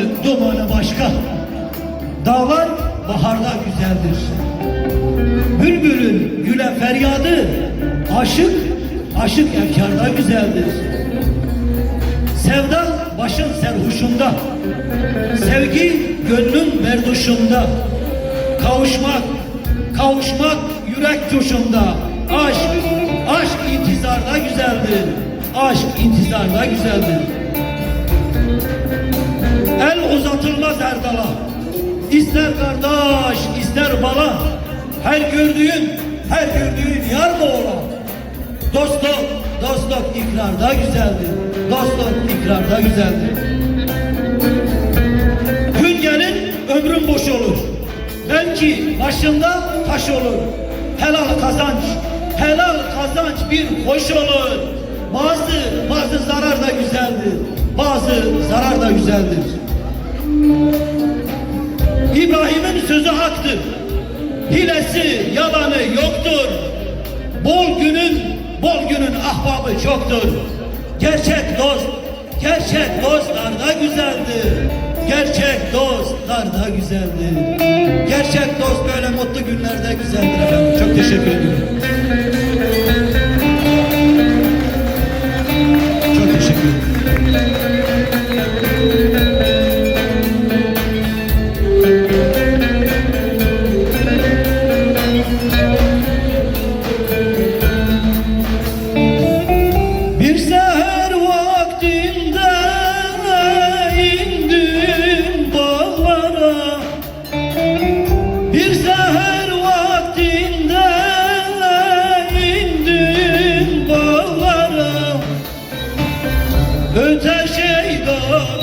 Kışın dumanı başka, dağlar baharda güzeldir. Bülbülün güle feryadı, aşık, aşık efkarda güzeldir. Sevda başın serhuşunda, sevgi gönlün merduşunda. Kavuşmak, kavuşmak yürek coşunda. Aşk, aşk intizarda güzeldir. Aşk intizarda güzeldir. Uzatılmaz erdala, ister kardeş, ister bala, her gördüğün, her gördüğün yar mı ola? Dostluk, dostluk ikrarda güzeldir. Dostluk ikrarda güzeldir. Gün gelir ömrün boş olur. Belki başında taş olur. Helal kazanç, helal kazanç bir hoş olur. Bazı, bazı zarar da güzeldir. Bazı zarar da güzeldir. Sözü haktır. Hilesi, yalanı yoktur. Bol günün, bol günün ahbabı çoktur. Gerçek dost, gerçek dostlarda güzeldir. Gerçek dostlarda güzeldir. Gerçek dost böyle mutlu günlerde güzeldir efendim. Çok teşekkür ediyorum.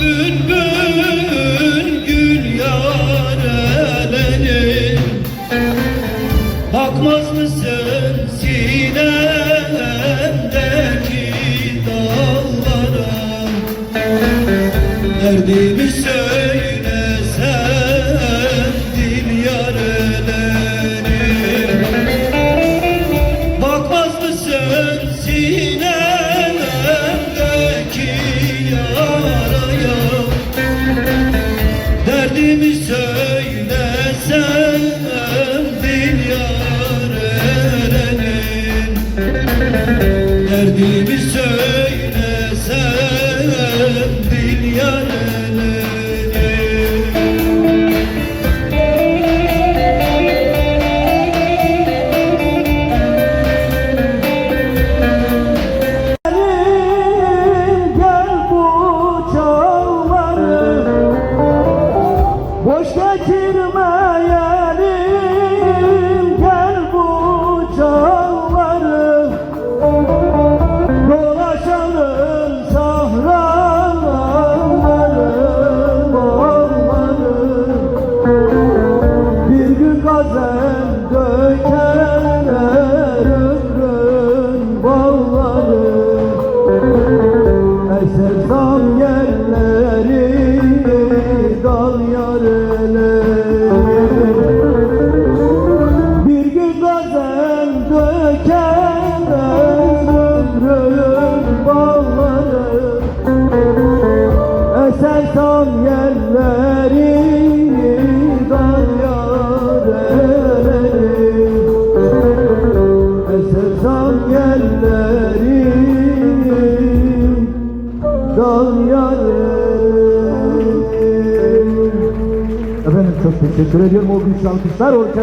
Bülbül gül yareleri Bakmaz mısın sinemdeki dağlara Derdimi dilimiz söz. Dal yareleri Efendim çok teşekkür ediyorum. O güç alkışlar orkestra